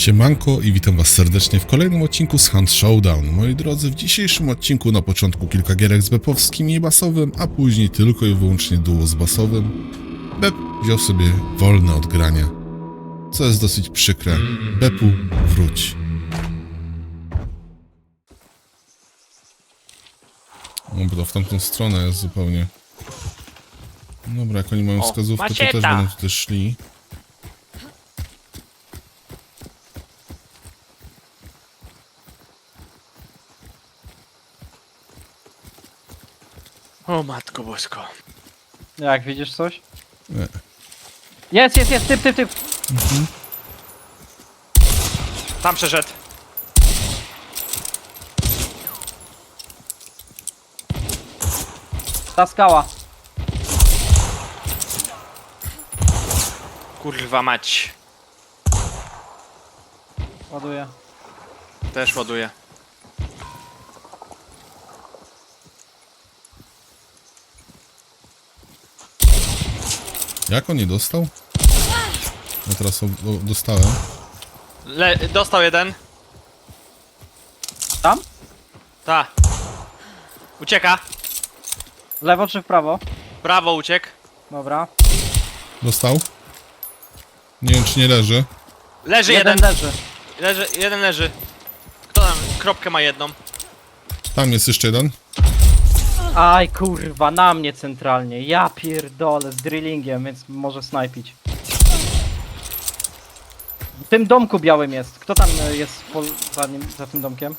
Siemanko i witam was serdecznie w kolejnym odcinku z Hunt Showdown. Moi drodzy, w dzisiejszym odcinku na początku kilka gierek z Bepowskim i basowym, a później tylko i wyłącznie duo z basowym. Bep wziął sobie wolne od grania, co jest dosyć przykre. Bepu, wróć. No bo to w tamtą stronę jest zupełnie. Dobra, jak oni mają O, wskazówkę, to macieta. też będą tu też szli. O matko bosko. Jak widzisz coś? Nie. Jest, jest, jest, typ, typ, typ. Tam przeszedł. Ta skała. Kurwa mać. Ładuję. Też ładuję. Jak on nie dostał? No teraz o, o, dostałem. Le dostał jeden. Tam? Ta. Ucieka. W lewo czy w prawo? Prawo uciekł. Dobra. Dostał? Nie wiem, czy nie leży. Leży Jeden jeden. leży. Leży, jeden leży. Kto tam kropkę ma jedną? Tam jest jeszcze jeden. Aj kurwa, na mnie centralnie. Ja pierdolę z drillingiem, więc może snajpić. W tym domku białym jest. Kto tam e, jest po, za, nim, za tym domkiem?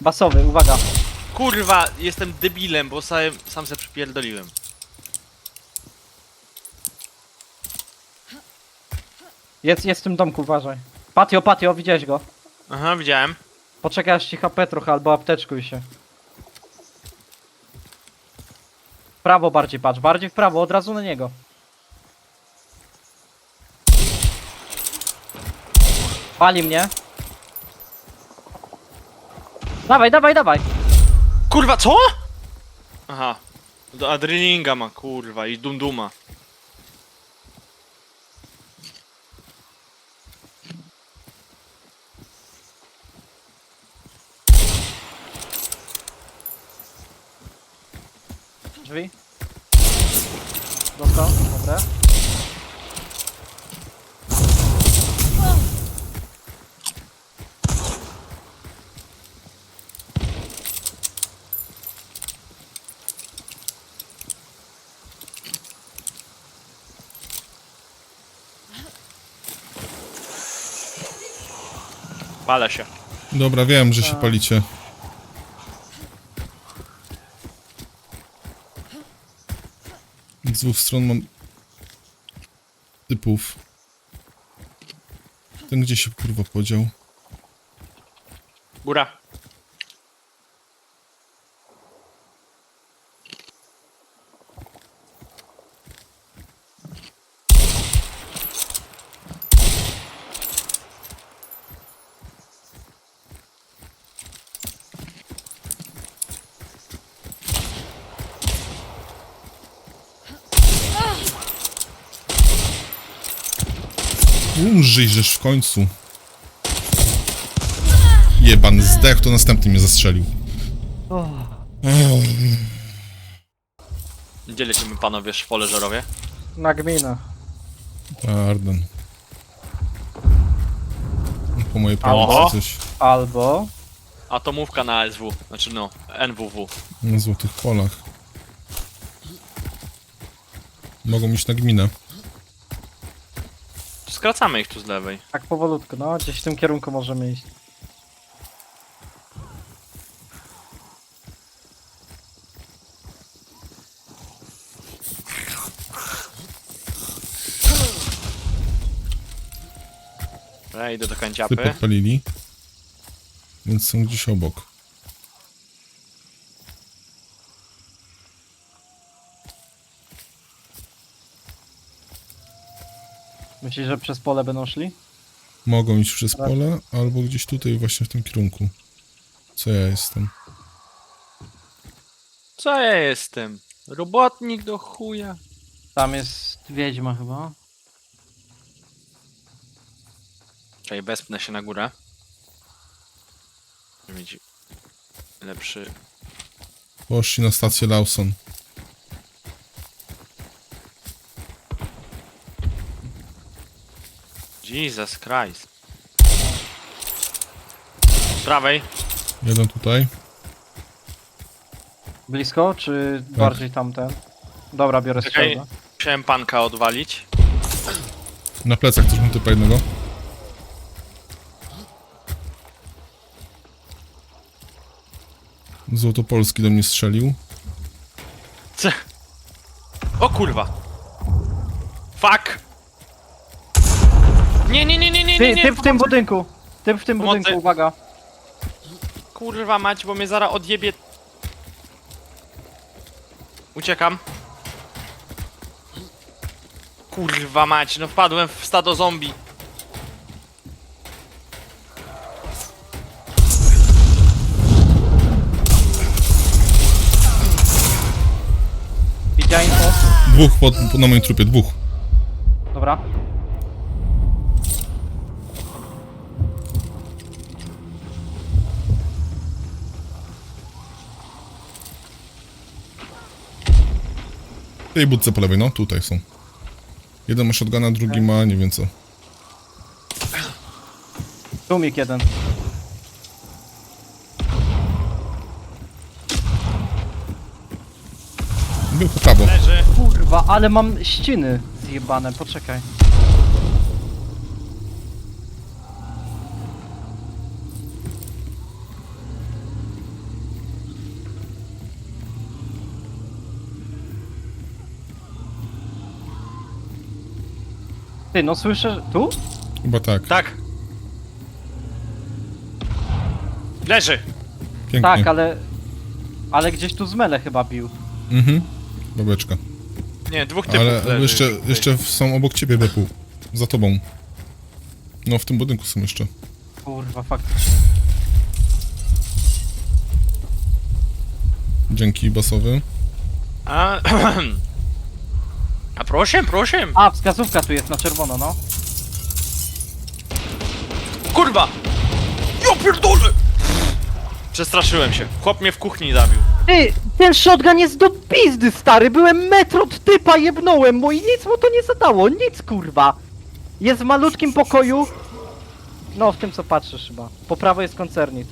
Basowy, uwaga. Kurwa, jestem debilem, bo sam, sam se przypierdoliłem. Jest, jest w tym domku, uważaj. Patio, patio, widziałeś go. Aha, widziałem. Poczekaj aż ci HP trochę, albo apteczkuj się. W prawo bardziej patrz, bardziej w prawo, od razu na niego. Pali mnie. Dawaj, dawaj, dawaj. Kurwa, co? Aha. Do adrenalinga ma, kurwa, i dumduma. Drzwi. Dostał, dobra. Palę się. Dobra, wiem, że się Tak. palicie. Z dwóch stron mam typów. Ten gdzie się kurwa podział? Góra. Umrzyj, żeż w końcu. Jeban zdech, to następny mnie zastrzelił. Gdzie lecimy panowie szwoleżerowie? Na gminę. Arden. Po mojej prawicy coś Albo... Atomówka na SW, znaczy no, NWW. na złotych polach. Mogą iść na gminę. Skracamy ich tu z lewej. Tak powolutku, no, gdzieś w tym kierunku możemy iść. Ja idę do Ty kanciapy. podpalili. Więc są gdzieś obok. Myślisz, że przez pole będą szli? Mogą iść przez Tak. pole, albo gdzieś tutaj właśnie w tym kierunku. Co ja jestem? Co ja jestem? Robotnik do chuja. Tam jest wiedźma chyba. Czekaj, wespnę się na górę. Żeby mieć lepszy... Poszli na stację Lawson. Jesus Christ. Z prawej. Jeden tutaj. Blisko, czy bardziej tamten? Dobra, biorę Czekaj. strzelbę. Musiałem panka odwalić. Na plecach też mam typa jednego. Złotopolski do mnie strzelił. C. O kurwa. Fuck. Nie, nie, nie, nie, nie, nie, Ty, nie. typ w tym budynku! Typ w tym Pomocy. budynku, uwaga. Kurwa mać, bo mnie zara odjebie. Uciekam. Kurwa mać, no wpadłem w stado zombie. Widziałem to. Dwóch pod, na moim trupie, dwóch. Dobra. W tej budce po lewej, no tutaj są. Jeden ma shotguna, drugi ma nie wiem co. Tumik jeden. Był po prawo. Leży. Kurwa, ale mam ściny zjebane, poczekaj. Ty, no słyszę... Tu? Chyba tak. Tak. Leży. Pięknie. Tak, ale... Ale gdzieś tu z mele chyba bił. Mhm. Babeczka. Nie, dwóch typów Ale leży. jeszcze, jeszcze są obok ciebie, Bepu. Za tobą. No, w tym budynku są jeszcze. Kurwa, faktycznie. Dzięki, basowy. A proszę, proszę. A, wskazówka tu jest na czerwono, no. Kurwa! Ja pierdolę! Przestraszyłem się. Chłop mnie w kuchni zabił. Ty, ten shotgun jest do pizdy, stary! Byłem metr od typa, jebnąłem mu i nic mu to nie zadało, nic kurwa! Jest w malutkim pokoju. No, w tym co patrzysz chyba. Po prawo jest koncernit.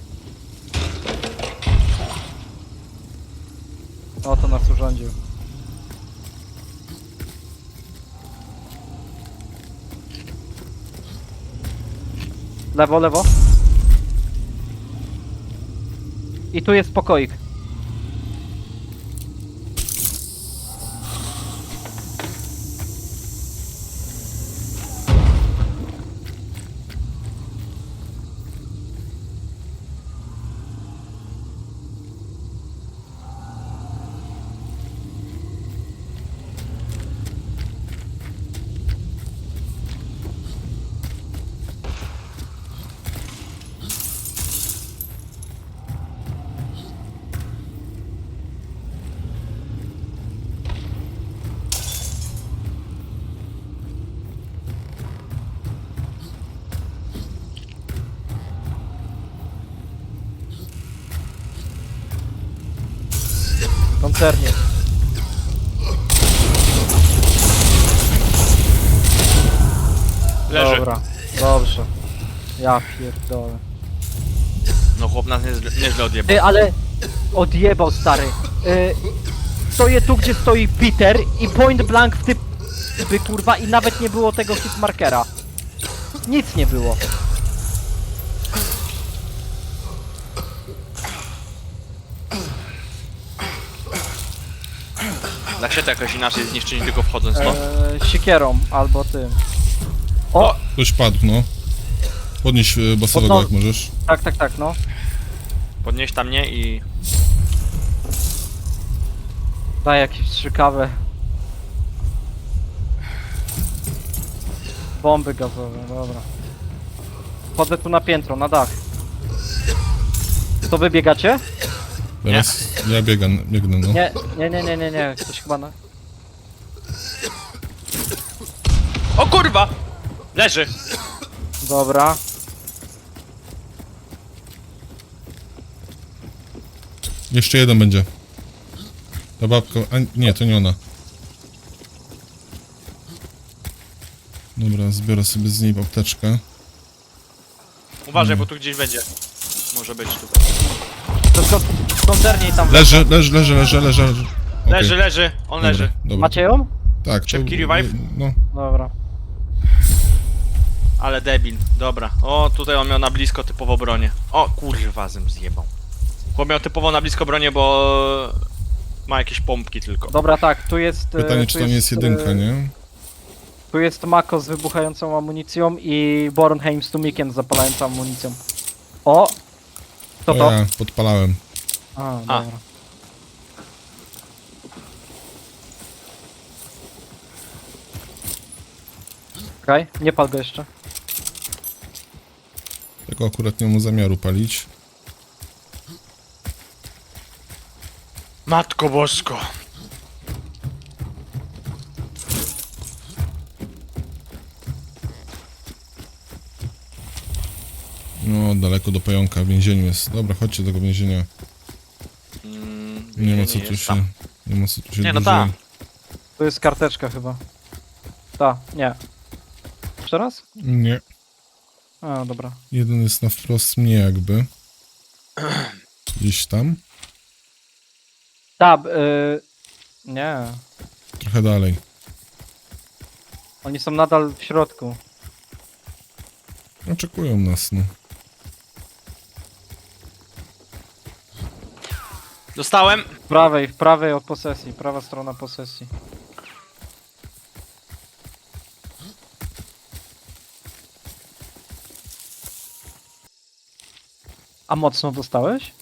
O, to nas urządził. Lewo, lewo. I tu jest pokoik. Koncernie. Leży. Dobra, dobrze. Ja pierdolę. No chłop nas nieźle, nieźle odjebał. Ty, ale odjebał stary. Y, stoję tu, gdzie stoi Peter i point blank w typ... By kurwa i nawet nie było tego hitmarkera. Nic nie było. Da się to jakoś inaczej zniszczyć, tylko wchodząc, no. E, siekierą albo tym. O! Ktoś padł, no. Podnieś e, basowego, Podno- jak możesz. Tak, tak, tak, no. Podnieś tam mnie i... Daj jakieś strzykawę. Bomby gazowe, dobra. Chodzę tu na piętro, na dach. To wy biegacie? Teraz ja biegam, biegnę, no. Nie, nie, nie, nie, nie, nie, ktoś chyba na... O kurwa! Leży! Dobra. Jeszcze jeden będzie. Ta babka, a nie, to nie ona. Dobra, zbiorę sobie z niej apteczkę. Uważaj, bo tu gdzieś będzie. Może być tutaj. To, tam. Leży, leży, leży, leży, leży. leży. Okej, Leży, leży, on dobra, leży. Dobra. Macie ją? Tak, to- Szybki revive? No, Dobra. Ale debil, dobra. O, tutaj on miał na blisko typowo bronię. O, kurwa, zem zjebał. Chłop miał typowo na blisko bronię, bo ma jakieś pompki tylko. Dobra, tak, tu jest... e, pytanie, tu czy tam jest jedynka, e, nie? Tu jest Mako z wybuchającą amunicją i Bornheim z tumikiem z zapalającą amunicją. O! Co to? ja podpalałem. A, A. dobra. Okej, nie pal go jeszcze. Tego akurat nie mam zamiaru palić. Matko Bosko. No, daleko do pająka, w więzieniu jest. Dobra, chodźcie do tego więzienia. Nie ma co jest tu się... tam. Nie ma co tu się Nie, no dużo- tak. Tu jest karteczka chyba. Ta, nie. Jeszcze raz? Nie. A, dobra. Jeden jest na wprost mnie jakby. Gdzieś tam. Tab, y... Nie. Trochę dalej. Oni są nadal w środku. Oczekują nas, no. Dostałem. W prawej, w prawej od posesji, prawa strona posesji. A mocno dostałeś?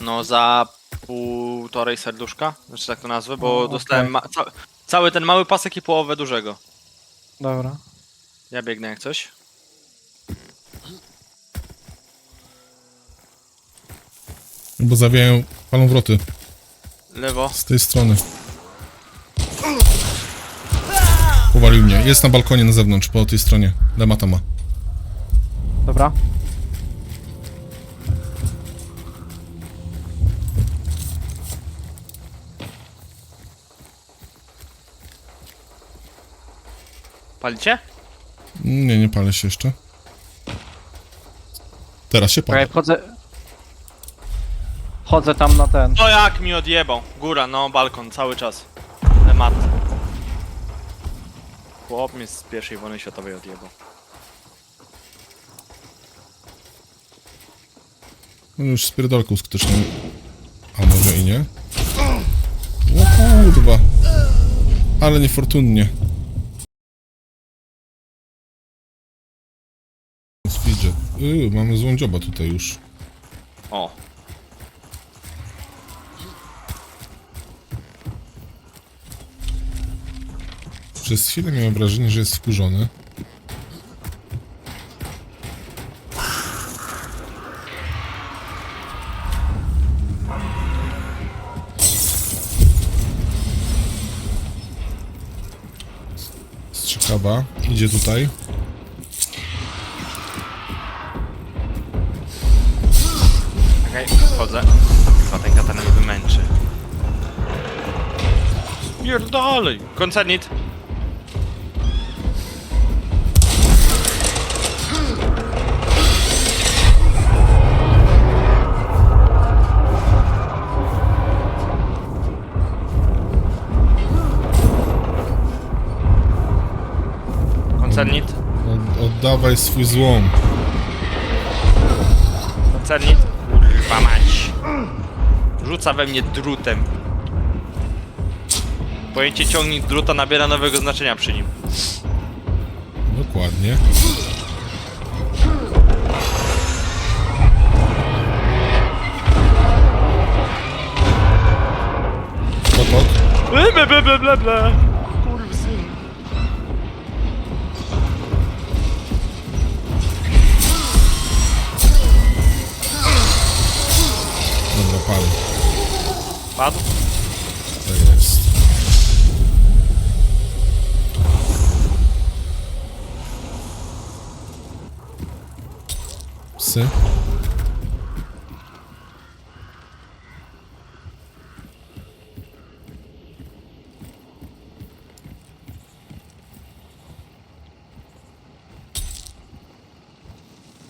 No za półtorej serduszka, znaczy tak to nazwę, bo O, okej. dostałem ma- ca cały ten mały pasek i połowę dużego. Dobra. Ja biegnę jak coś. Bo zawijają, palą wroty. Lewo. Z tej strony. Powalił mnie. Jest na balkonie na zewnątrz, po tej stronie. Lemata ma. Dobra. Palicie? Nie, nie palę się jeszcze. Teraz się palę. Wchodzę... Chodzę tam na ten. O jak mi odjebał. Góra, no balkon, cały czas. Temat. Chłop mnie z pierwszej wojny światowej odjebał. No już z pierdolką skuteczną. A może i nie? O kurwa. Ale niefortunnie. Speedjet. Yy, mamy złą dzioba tutaj już. O. Przez chwilę miałem wrażenie, że jest wkurzony. Strzykaba idzie tutaj. Okej, wchodzę. Chyba ten katana mnie wymęczy. Pierdolej! Koncernit, Od, oddawaj swój złom. koncernit. Kurwa mać. Rzuca we mnie drutem. Pojęcie ciągnik druta nabiera nowego znaczenia przy nim. Dokładnie. Potok. Ble ble ble ble ble Padł? To jest. Psy.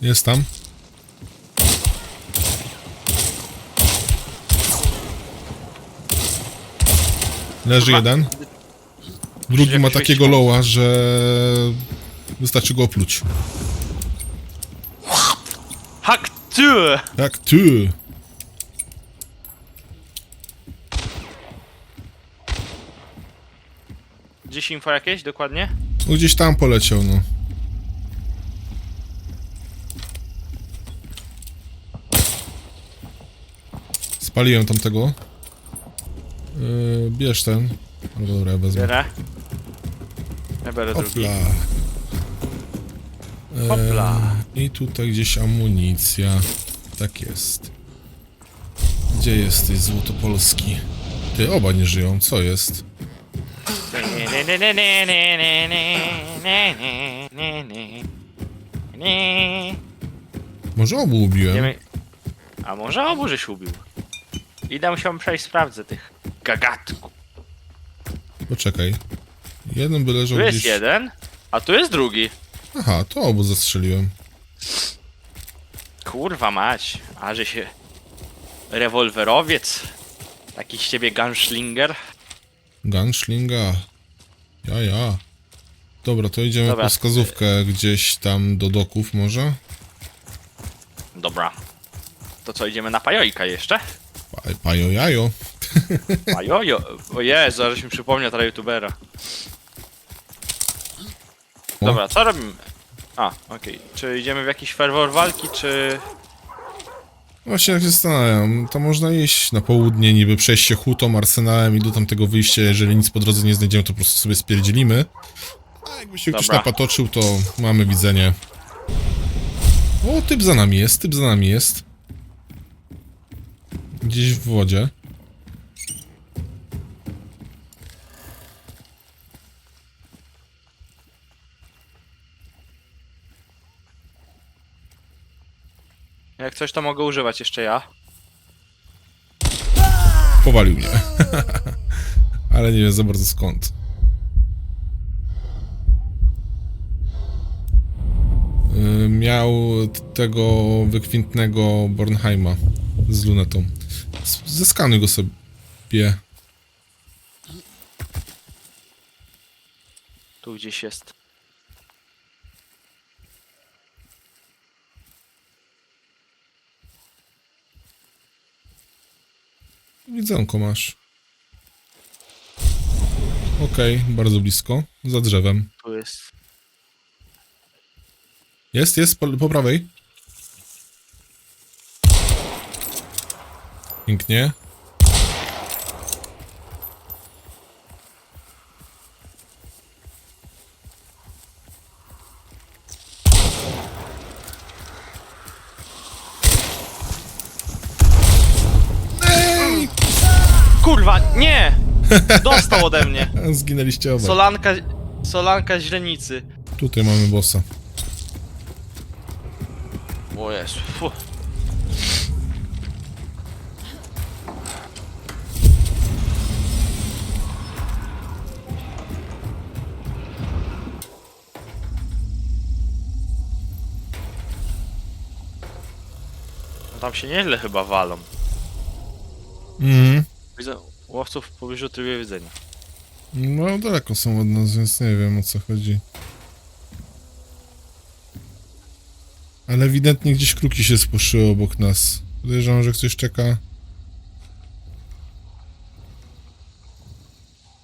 Jest tam. Leży jeden. Drugi ma takiego loła, że wystarczy go opluć. Hak tu! Jak ty. Gdzieś info jakieś dokładnie? No gdzieś tam poleciał, no. Spaliłem tamtego. Yy, bierz ten. No dobra, ja wezmę. Bierę. Ja biorę drugi. Hopla. Eee, Hopla. I tutaj gdzieś amunicja. Tak jest. Gdzie jesteś, Złotopolski? Ty, oba nie żyją, co jest? Może obu ubiłem? Idziemy- A może obu żeś ubił? Idę się przejść, sprawdzę tych gagatków. Poczekaj. Jeden by leżał Tu jest gdzieś... jeden, a tu jest drugi. Aha, to obu zastrzeliłem. Kurwa mać, a że się... Rewolwerowiec. Taki z ciebie gunschlinger. Gunschlinga. Ja, ja. Dobra, to idziemy Dobra. po wskazówkę gdzieś tam do doków może? Dobra. To co, idziemy na pajojka jeszcze? Pa, pajo jajo. Pajojo. O Jezu, zaraz mi przypomniał teraz youtubera. O. Dobra, co robimy? A, okej. Czy idziemy w jakiś fervor walki, czy... Właśnie jak się zastanawiam, to można iść na południe, niby przejść się hutą, arsenałem i do tamtego wyjścia, jeżeli nic po drodze nie znajdziemy, to po prostu sobie spierdzielimy. A jakby się ktoś Dobra. napatoczył, to mamy widzenie. O, typ za nami jest, typ za nami jest. Gdzieś w wodzie. Jak coś, to mogę używać jeszcze ja. Powalił mnie. Ale nie wiem za bardzo skąd. Y, Miał tego wykwintnego Bornheima z lunetą. Z- Zeskanuj go sobie. Tu gdzieś jest. Widzonko masz. Okej, bardzo blisko. Za drzewem. Tu jest. Jest, jest, po, po prawej. Pięknie. Kurwa, nie! Dostał ode mnie. Zginęliście obaj. Solanka... Solanka źrenicy. Tutaj mamy bossa. O Jezu. Fu. No Tam się nieźle chyba walą. Łowców w pobliżu trybie widzenia. No, daleko są od nas, więc nie wiem o co chodzi. Ale ewidentnie gdzieś kruki się spuszyły obok nas. Podejrzewam, że ktoś czeka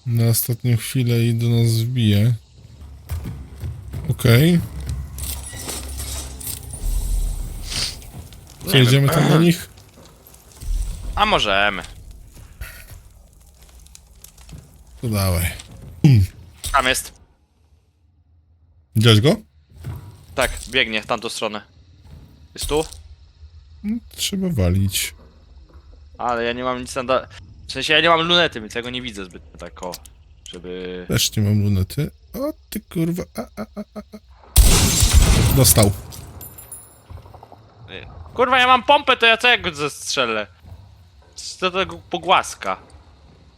na ostatnią chwilę i do nas wbije. Okej. Idziemy wiem. tam do nich? A możemy. To dawaj. Tam jest. Widziałeś go? Tak, biegnie w tamtą stronę. Jest tu? No, Trzeba walić. Ale ja nie mam nic na da... W sensie ja nie mam lunety, więc ja go nie widzę zbyt tak o... Żeby... Też nie mam lunety. O ty kurwa. A, a, a, a. Dostał. Kurwa, ja mam pompę, to ja co jak go zestrzelę? To tego pogłaska.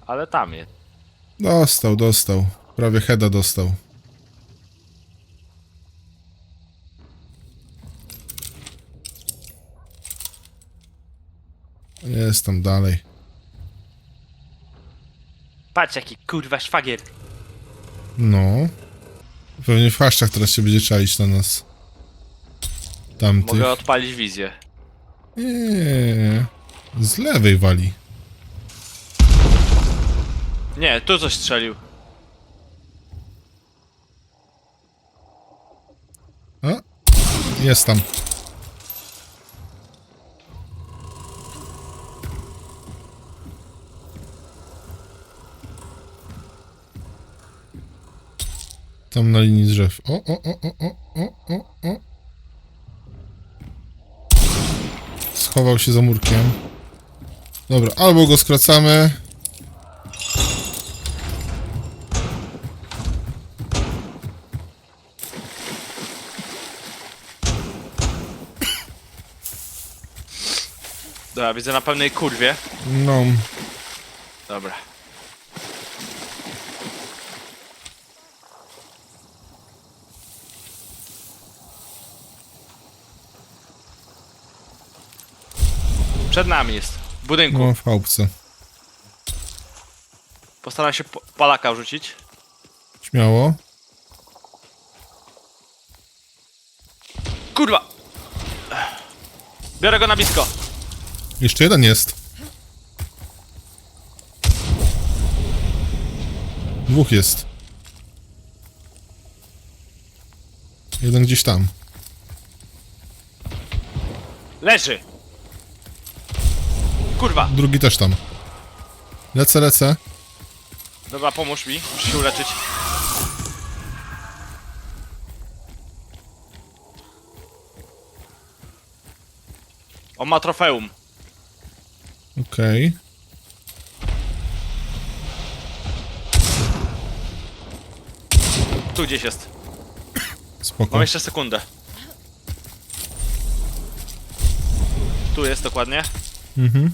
Ale tam jest. Dostał, dostał. Prawie heada dostał. Jest tam dalej. Patrz jaki kurwa szwagier. No. Pewnie w haszczach teraz się będzie czaić na nas. Tamtych. Mogę odpalić wizję. Nie, nie, nie. Z lewej wali. Nie, tu coś strzelił. A? Jest tam. Tam na linii drzew. O, o, o, o, o, o, o, o. Schował się za murkiem. Dobra, albo go skracamy. Dobra, widzę na pełnej kurwie. No, Dobra. Przed nami jest. W budynku. no w chałupce. Postaram się po- palaka rzucić. Śmiało. Kurwa! Biorę go na blisko. Jeszcze jeden jest. Dwóch jest. Jeden gdzieś tam. Leży! Kurwa! Drugi też tam. Lecę, lecę. Dobra, pomóż mi. Muszę się uleczyć. On ma trofeum. Okej. Tu gdzieś jest. Spoko. Mam jeszcze sekundę. Tu jest dokładnie. Mhm.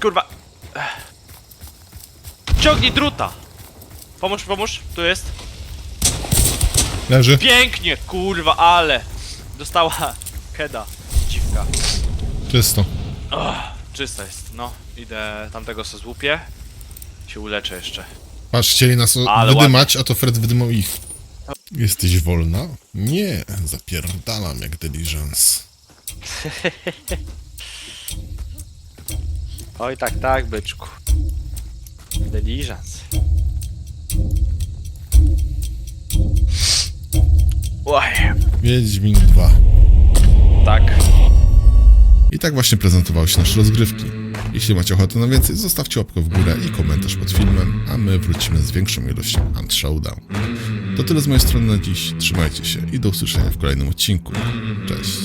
Kurwa. Ech. Ciągnij druta. Pomóż, pomóż. Tu jest. Leży. Pięknie, kurwa, ale. Dostała keda. Dziwka. Czysto. Czysta jest. No, idę tamtego se złupię. Się uleczę jeszcze. Patrz, chcieli nas Ale wydymać, a to Fred wydymał ich. Jesteś wolna? Nie, zapierdalam jak diligence. Oj, tak, tak, byczku. Diligence. Oj, Wiedźmin 2. tak. I tak właśnie prezentowały się nasze rozgrywki. Jeśli macie ochotę na więcej, zostawcie łapkę w górę i komentarz pod filmem, a my wrócimy z większą ilością Hunt Showdown. To tyle z mojej strony na dziś. Trzymajcie się i do usłyszenia w kolejnym odcinku. Cześć.